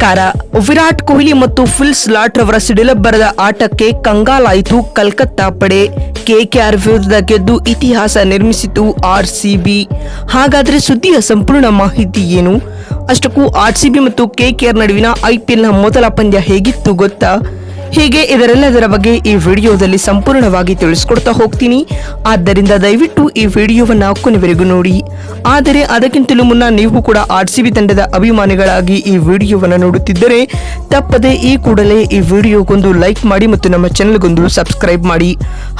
ನಮಸ್ಕಾರ. ವಿರಾಟ್ ಕೊಹ್ಲಿ ಮತ್ತು full slot ರವರ ಸಿಡಿಲಬ್ಬರದ ಆಟಕ್ಕೆ ಕಂಗಾಲಾಯಿತು ಕಲ್ಕತ್ತಾ ಪಡೆ. ಕೆಕೆಆರ್ ವಿರುದ್ಧ ಗೆದ್ದು ಇತಿಹಾಸ ನಿರ್ಮಿಸಿತು ಆರ್ ಆರ್ಸಿಬಿ. ಹಾಗಾದ್ರೆ ಸುದ್ದಿಯ ಸಂಪೂರ್ಣ ಮಾಹಿತಿ ಏನು? ಅಷ್ಟಕ್ಕೂ ಆರ್ ಆರ್ಸಿಬಿ ಮತ್ತು ಕೆಕೆಆರ್ ನಡುವಿನ ಐಪಿಎಲ್ನ ಮೊದಲ ಪಂದ್ಯ ಹೇಗಿತ್ತು ಗೊತ್ತಾ? ಹೀಗೆ ಇದರೆಲ್ಲದರ ಬಗ್ಗೆ ಈ ವಿಡಿಯೋದಲ್ಲಿ ಸಂಪೂರ್ಣವಾಗಿ ತಿಳಿಸ್ಕೊಡ್ತಾ ಹೋಗ್ತೀನಿ. ಆದ್ದರಿಂದ ದಯವಿಟ್ಟು ಈ ವಿಡಿಯೋವನ್ನು ಕೊನೆವರೆಗೂ ನೋಡಿ. ಆದರೆ ಅದಕ್ಕಿಂತಲೂ ಮುನ್ನ ನೀವು ಕೂಡ ಆರ್ ತಂಡದ ಅಭಿಮಾನಿಗಳಾಗಿ ಈ ವಿಡಿಯೋವನ್ನು ನೋಡುತ್ತಿದ್ದರೆ ತಪ್ಪದೆ ಈ ಕೂಡಲೇ ಈ ವಿಡಿಯೋಗೊಂದು ಲೈಕ್ ಮಾಡಿ ಮತ್ತು ನಮ್ಮ ಚಾನೆಲ್ಗೊಂದು ಸಬ್ಸ್ಕ್ರೈಬ್ ಮಾಡಿ.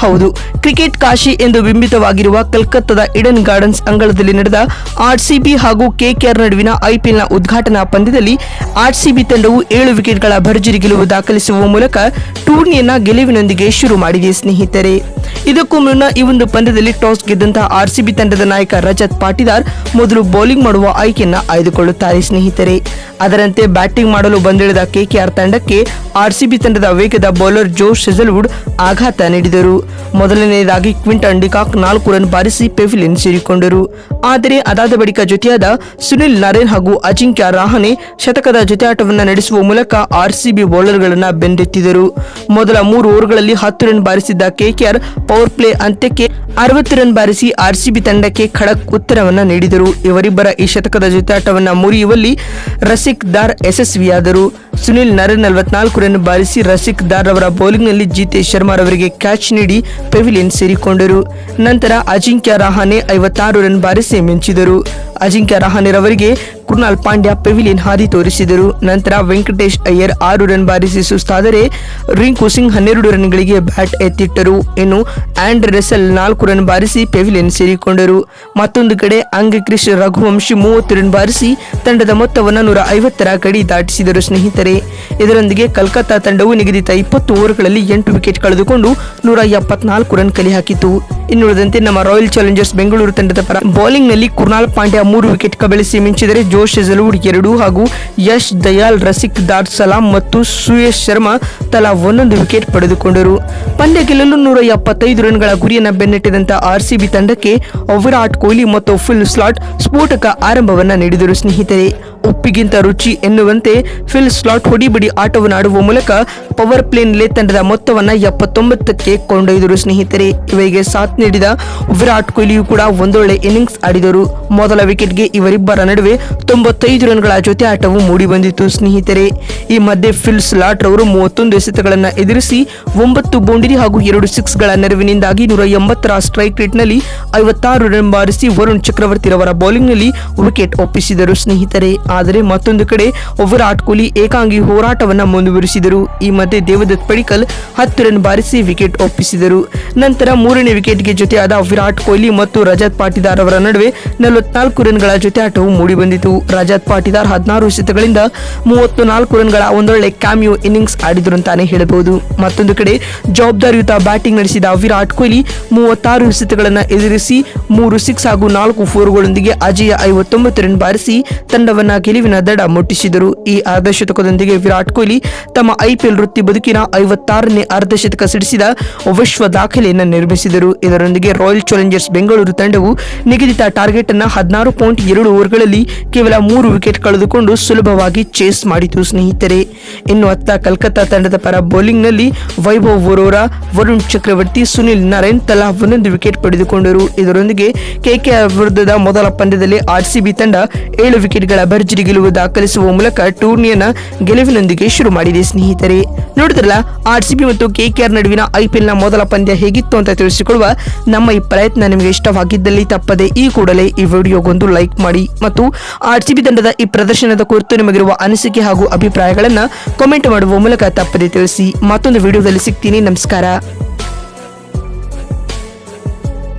ಹೌದು, ಕ್ರಿಕೆಟ್ ಕಾಶಿ ಎಂದು ಬಿಂಬಿತವಾಗಿರುವ ಕಲ್ಕತ್ತಾದ ಇಡನ್ ಗಾರ್ಡನ್ಸ್ ಅಂಗಳದಲ್ಲಿ ನಡೆದ ಆರ್ಸಿಬಿ ಹಾಗೂ ಕೆಕೆಆರ್ ನಡುವಿನ ಐಪಿಎಲ್ನ ಉದ್ಘಾಟನಾ ಪಂದ್ಯದಲ್ಲಿ ಆರ್ಸಿಬಿ ತಂಡವು ಏಳು ವಿಕೆಟ್ಗಳ ಭರ್ಜರಿ ಗೆಲುವು ದಾಖಲಿಸುವ ಮೂಲಕ ಟೂರ್ನಿಯನ್ನ ಗೆಲುವಿನೊಂದಿಗೆ ಶುರು ಮಾಡಿದೆ ಸ್ನೇಹಿತರೆ. ಇದಕ್ಕೂ ಮುನ್ನ ಈ ಒಂದು ಪಂದ್ಯದಲ್ಲಿ ಟಾಸ್ ಗೆದ್ದಂತಹ ಆರ್ಸಿಬಿ ತಂಡದ ನಾಯಕ ರಜತ್ ಪಾಟಿದಾರ್ ಮೊದಲು ಬೌಲಿಂಗ್ ಮಾಡುವ ಆಯ್ಕೆಯನ್ನ ಆಯ್ದುಕೊಳ್ಳುತ್ತಾರೆ ಸ್ನೇಹಿತರೆ. ಅದರಂತೆ ಬ್ಯಾಟಿಂಗ್ ಮಾಡಲು ಬಂದಿಳಿದ ಕೆಕೆಆರ್ ತಂಡಕ್ಕೆ ಆರ್ಸಿಬಿ ತಂಡದ ವೇಗದ ಬೌಲರ್ ಜೋ ಶೆಜಲ್ವುಡ್ ಆಘಾತ ನೀಡಿದರು. ಮೊದಲನೆಯದಾಗಿ ಕ್ವಿಂಟನ್ ಡಿಕಾಕ್ ನಾಲ್ಕು ರನ್ ಬಾರಿಸಿ ಪೆವಿಲಿಯನ್ ಸೇರಿಕೊಂಡರು. ಆದರೆ ಅದಾದ ಬಳಿಕ ಜೊತೆಯಾದ ಸುನಿಲ್ ನರೇನ್ ಹಾಗೂ ಅಜಿಂಕ್ಯ ರಾಹನೆ ಶತಕದ ಜೊತೆಯಾಟವನ್ನು ನಡೆಸುವ ಮೂಲಕ ಆರ್ಸಿಬಿ ಬೌಲರ್ಗಳನ್ನು ಬೆಂದೆತ್ತಿದರು. ಮೊದಲ ಮೂರು ಓವರ್ಗಳಲ್ಲಿ ಹತ್ತು ರನ್ ಬಾರಿಸಿದ್ದ ಕೆಕೆಆರ್ ಪವರ್ ಪ್ಲೇ ಅಂತ್ಯಕ್ಕೆ ಅರವತ್ತು ರನ್ ಬಾರಿಸಿ ಆರ್ಸಿಬಿ ತಂಡಕ್ಕೆ ಖಡಕ್ ಉತ್ತರವನ್ನು ನೀಡಿದರು. ಇವರಿಬ್ಬರ ಈ ಶತಕದ ಜೊತಾಟವನ್ನು ಮುರಿಯುವಲ್ಲಿ ರಸಿಕ್ ದಾರ್ ಯಶಸ್ವಿಯಾದರು. ಸುನಿಲ್ ನರ ನಲವತ್ನಾಲ್ಕು ರನ್ ಬಾರಿಸಿ ರಸಿಕ್ ದಾರ್ ಅವರ ಬೌಲಿಂಗ್ನಲ್ಲಿ ಜಿತೇಶ್ ಶರ್ಮಾ ಅವರಿಗೆ ಕ್ಯಾಚ್ ನೀಡಿ ಪೆವಿಲಿಯನ್ ಸೇರಿಕೊಂಡರು. ನಂತರ ಅಜಿಂಕ್ಯ ರಹಾನೆ ಐವತ್ತಾರು ರನ್ ಬಾರಿಸಿ ಮಿಂಚಿದರು. ಅಜಿಂಕ್ಯ ರಹಾನೆರವರಿಗೆ ಕೃಣಾಲ್ ಪಾಂಡ್ಯ ಪೆವಿಲಿಯನ್ ಹಾದಿ ತೋರಿಸಿದರು. ನಂತರ ವೆಂಕಟೇಶ್ ಅಯ್ಯರ್ ಆರು ರನ್ ಬಾರಿಸಿ ಸುಸ್ತಾದರೆ ರಿಂಕು ಸಿಂಗ್ ಹನ್ನೆರಡು ರನ್ಗಳಿಗೆ ಬ್ಯಾಟ್ ಎತ್ತಿಟ್ಟರು. ಇನ್ನು ಆಂಡ್ ರೆಸಲ್ ನಾಲ್ಕು ರನ್ ಬಾರಿಸಿ ಪೆವಿಲಿಯನ್ ಸೇರಿಕೊಂಡರು. ಮತ್ತೊಂದು ಕಡೆ ಅಂಗಕ್ರಿಶ್ ರಘುವಂಶಿ ಮೂವತ್ತು ರನ್ ಬಾರಿಸಿ ತಂಡದ ಮೊತ್ತವನ್ನು ನೂರ ಐವತ್ತರ ಕಡಿ ದಾಟಿಸಿದರು ಸ್ನೇಹಿತರೆ. ಇದರೊಂದಿಗೆ ಕಲ್ಕತ್ತಾ ತಂಡವು ನಿಗದಿತ ಇಪ್ಪತ್ತು ಓವರ್ಗಳಲ್ಲಿ ಎಂಟು ವಿಕೆಟ್ ಕಳೆದುಕೊಂಡು ನೂರ ಎಪ್ಪತ್ನಾಲ್ಕು ರನ್ ಕಲೆ ಹಾಕಿತು ಇನ್ನುಳಿದಂತೆ ನಮ್ಮ ರಾಯಲ್ ಚಾಲೆಂಜರ್ಸ್ ಬೆಂಗಳೂರು ತಂಡದ ಪರ ಬೌಲಿಂಗ್ನಲ್ಲಿ ಕುರ್ನಾಲ್ ಪಾಂಡ್ಯ ಮೂರು ವಿಕೆಟ್ ಕಬಳಿಸಿ ಮಿಂಚಿದರೆ ಜೋಶ್ ಹೆಜಲ್ವುಡ್ ಎರಡು ಹಾಗೂ ಯಶ್ ದಯಾಲ್ ರಸಿಕ್ ದಾರ್ ಸಲಾಂ ಮತ್ತು ಸುಯೇಶ್ ಶರ್ಮಾ ತಲಾ ಒಂದೊಂದು ವಿಕೆಟ್ ಪಡೆದುಕೊಂಡರು. ಪಂದ್ಯ ಗೆಲ್ಲಲು ನೂರ ಎಪ್ಪತ್ತೈದು ರನ್ಗಳ ಗುರಿಯನ್ನು ಬೆನ್ನಟ್ಟಿದಂತ ಆರ್ಸಿಬಿ ತಂಡಕ್ಕೆ ವಿರಾಟ್ ಕೊಹ್ಲಿ ಮತ್ತು ಫುಲ್ ಸ್ಲಾಟ್ ಸ್ಫೋಟಕ ಆರಂಭವನ್ನು ನೀಡಿದರು ಸ್ನೇಹಿತರೆ. ಉಪ್ಪಿಗಿಂತ ರುಚಿ ಎನ್ನುವಂತೆ ಫಿಲ್ ಸ್ಲಾಟ್ ಹೊಡಿಬಿಡಿ ಆಟವನ್ನು ಆಡುವ ಮೂಲಕ ಪವರ್ ಪ್ಲೇನಲ್ಲಿ ತಂಡದ ಮೊತ್ತವನ್ನು ಎಪ್ಪತ್ತೊಂಬತ್ತಕ್ಕೆ ಕೊಂಡೊಯ್ದರು. ಸ್ನೇಹಿತರೆ ಇವರಿಗೆ ಸಾಥ್ ನೀಡಿದ ವಿರಾಟ್ ಕೊಹ್ಲಿಯು ಕೂಡ ಒಂದೊಳ್ಳೆ ಇನ್ನಿಂಗ್ಸ್ ಆಡಿದರು. ಮೊದಲ ವಿಕೆಟ್ಗೆ ಇವರಿಬ್ಬರ ನಡುವೆ ತೊಂಬತ್ತೈದು ರನ್ಗಳ ಜೊತೆ ಆಟವು ಮೂಡಿಬಂದಿತು ಸ್ನೇಹಿತರೆ, ಈ ಮಧ್ಯೆ ಫಿಲ್ ಸ್ಲಾಟ್ ರವರು ಮೂವತ್ತೊಂದು ಎಸೆತಗಳನ್ನು ಎದುರಿಸಿ ಒಂಬತ್ತು ಬೌಂಡರಿ ಹಾಗೂ ಎರಡು ಸಿಕ್ಸ್ಗಳ ನೆರವಿನಿಂದಾಗಿ ನೂರ ಎಂಬತ್ತರ ಸ್ಟ್ರೈಕ್ ರೇಟ್ನಲ್ಲಿ ಐವತ್ತಾರು ರನ್ ಬಾರಿಸಿ ವರುಣ್ ಚಕ್ರವರ್ತಿರವರ ಬೌಲಿಂಗ್ನಲ್ಲಿ ವಿಕೆಟ್ ಒಪ್ಪಿಸಿದರು. ಸ್ನೇಹಿತರೆ ಆದರೆ ಮತ್ತೊಂದು ಕಡೆ ವಿರಾಟ್ ಕೊಹ್ಲಿ ಏಕಾಂಗಿ ಹೋರಾಟವನ್ನ ಮುಂದುವರಿಸಿದರು. ಈ ಮಧ್ಯೆ ದೇವದತ್ ಪಡಿಕಲ್ ಹತ್ತು ರನ್ ಬಾರಿಸಿ ವಿಕೆಟ್ ಒಪ್ಪಿಸಿದರು. ನಂತರ ಮೂರನೇ ವಿಕೆಟ್ಗೆ ಜೊತೆಯಾದ ವಿರಾಟ್ ಕೊಹ್ಲಿ ಮತ್ತು ರಜತ್ ಪಾಟಿದಾರ್ ಅವರ ನಡುವೆ ನಲವತ್ನಾಲ್ಕು ರನ್ಗಳ ಜೊತೆ ಆಟವು ಮೂಡಿಬಂದಿತು. ರಜತ್ ಪಾಟಿದಾರ್ ಹದಿನಾರು ಎಸೆತಗಳಿಂದ ಮೂವತ್ತು ನಾಲ್ಕು ರನ್ಗಳ ಒಂದೊಳ್ಳೆ ಕ್ಯಾಮಿಯೋ ಇನ್ನಿಂಗ್ಸ್ ಆಡಿದರು ಅಂತಾನೆ ಹೇಳಬಹುದು. ಮತ್ತೊಂದು ಕಡೆ ಜವಾಬ್ದಾರಿಯುತ ಬ್ಯಾಟಿಂಗ್ ನಡೆಸಿದ ವಿರಾಟ್ ಕೊಹ್ಲಿ ಮೂವತ್ತಾರು ಎಸೆತಗಳನ್ನು ಎದುರಿಸಿ ಮೂರು ಸಿಕ್ಸ್ ಹಾಗೂ ನಾಲ್ಕು ಫೋರ್ಗಳೊಂದಿಗೆ ಅಜಯ ಐವತ್ತೊಂಬತ್ತು ರನ್ ಬಾರಿಸಿ ತಂಡವನ್ನ ಗೆಲುವಿನ ದಡ ಮುಟ್ಟಿಸಿದರು. ಈ ಅರ್ಧಶತಕದೊಂದಿಗೆ ವಿರಾಟ್ ಕೊಹ್ಲಿ ತಮ್ಮ ಐಪಿಎಲ್ ವೃತ್ತಿ ಬದುಕಿನ ಐವತ್ತಾರನೇ ಅರ್ಧಶತಕ ಸಿಡಿಸಿದ ವಿಶ್ವ ದಾಖಲೆಯನ್ನು ನಿರ್ಮಿಸಿದರು. ಇದರೊಂದಿಗೆ ರಾಯಲ್ ಚಾಲೆಂಜರ್ಸ್ ಬೆಂಗಳೂರು ತಂಡವು ನಿಗದಿತ ಟಾರ್ಗೆಟ್ ಅನ್ನು ಹದಿನಾರು ಪಾಯಿಂಟ್ ಎರಡು ಓವರ್ಗಳಲ್ಲಿ ಕೇವಲ ಮೂರು ವಿಕೆಟ್ ಕಳೆದುಕೊಂಡು ಸುಲಭವಾಗಿ ಚೇಸ್ ಮಾಡಿತು ಸ್ನೇಹಿತರೆ. ಇನ್ನು ಅತ್ತ ಕಲ್ಕತ್ತಾ ತಂಡದ ಪರ ಬೌಲಿಂಗ್ನಲ್ಲಿ ವೈಭವ್ ವರೋರಾ, ವರುಣ್ ಚಕ್ರವರ್ತಿ, ಸುನಿಲ್ ನಾರಾಯಣ್ ತಲಾ ಒಂದೊಂದು ವಿಕೆಟ್ ಪಡೆದುಕೊಂಡರು. ಇದರೊಂದಿಗೆ ಕೆಕೆಆರ್ ವಿರುದ್ಧದ ಮೊದಲ ಪಂದ್ಯದಲ್ಲಿ ಆರ್ಸಿಬಿ ತಂಡ ಏಳು ವಿಕೆಟ್ಗಳ ಭರ್ಜರಿ ಗೆಲುವು ದಾಖಲಿಸುವ ಮೂಲಕ ಟೂರ್ನಿಯನ್ನ ಗೆಲುವಿನೊಂದಿಗೆ ಶುರು ಮಾಡಿದೆ ಸ್ನೇಹಿತರೆ. ನೋಡಿದ್ರಲ್ಲ, ಆರ್ಸಿಬಿ ಮತ್ತು ಕೆಕೆಆರ್ ನಡುವಿನ ಐಪಿಎಲ್ನ ಮೊದಲ ಪಂದ್ಯ ಹೇಗಿತ್ತು ಅಂತ ತಿಳಿಸಿಕೊಳ್ಳುವ ನಮ್ಮ ಈ ಪ್ರಯತ್ನ ನಿಮಗೆ ಇಷ್ಟವಾಗಿದ್ದಲ್ಲಿ ತಪ್ಪದೆ ಈ ಕೂಡಲೇ ಈ ವಿಡಿಯೋಗೊಂದು ಲೈಕ್ ಮಾಡಿ ಮತ್ತು ಆರ್ಸಿಬಿ ತಂಡದ ಈ ಪ್ರದರ್ಶನದ ಕುರಿತು ನಿಮಗಿರುವ ಅನಿಸಿಕೆ ಹಾಗೂ ಅಭಿಪ್ರಾಯಗಳನ್ನ ಕಾಮೆಂಟ್ ಮಾಡುವ ಮೂಲಕ ತಪ್ಪದೆ ತಿಳಿಸಿ. ಮತ್ತೊಂದು ವಿಡಿಯೋದಲ್ಲಿ ಸಿಗ್ತೀನಿ. ನಮಸ್ಕಾರ.